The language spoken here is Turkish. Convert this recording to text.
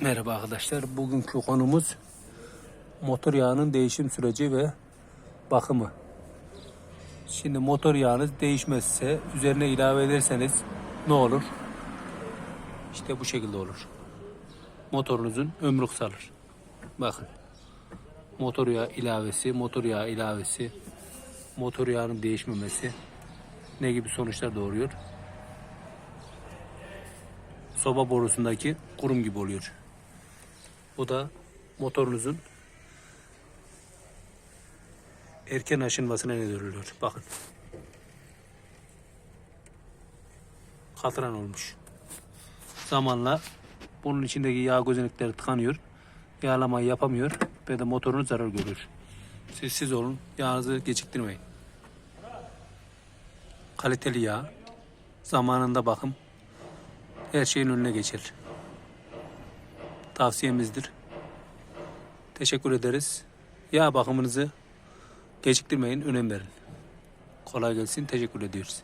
Merhaba arkadaşlar. Bugünkü konumuz motor yağının değişim süreci ve bakımı. Şimdi motor yağınız değişmezse üzerine ilave ederseniz ne olur? İşte bu şekilde olur. Motorunuzun ömrü kısalır. Bakın. Motor yağı ilavesi, motor yağı ilavesi, motor yağının değişmemesi ne gibi sonuçlar doğuruyor? Soba borusundaki kurum gibi oluyor. Bu da motorunuzun erken aşınmasına neden oluyor. Bakın. Katran olmuş. Zamanla bunun içindeki yağ gözenekleri tıkanıyor. Yağlamayı yapamıyor ve de motorunuz zarar görüyor. Siz siz olun. Yağınızı geciktirmeyin. Kaliteli yağ. Zamanında bakım. Her şeyin önüne geçer. Tavsiyemizdir. Teşekkür ederiz. Yağ bakımınızı geciktirmeyin, önem verin. Kolay gelsin. Teşekkür ediyoruz.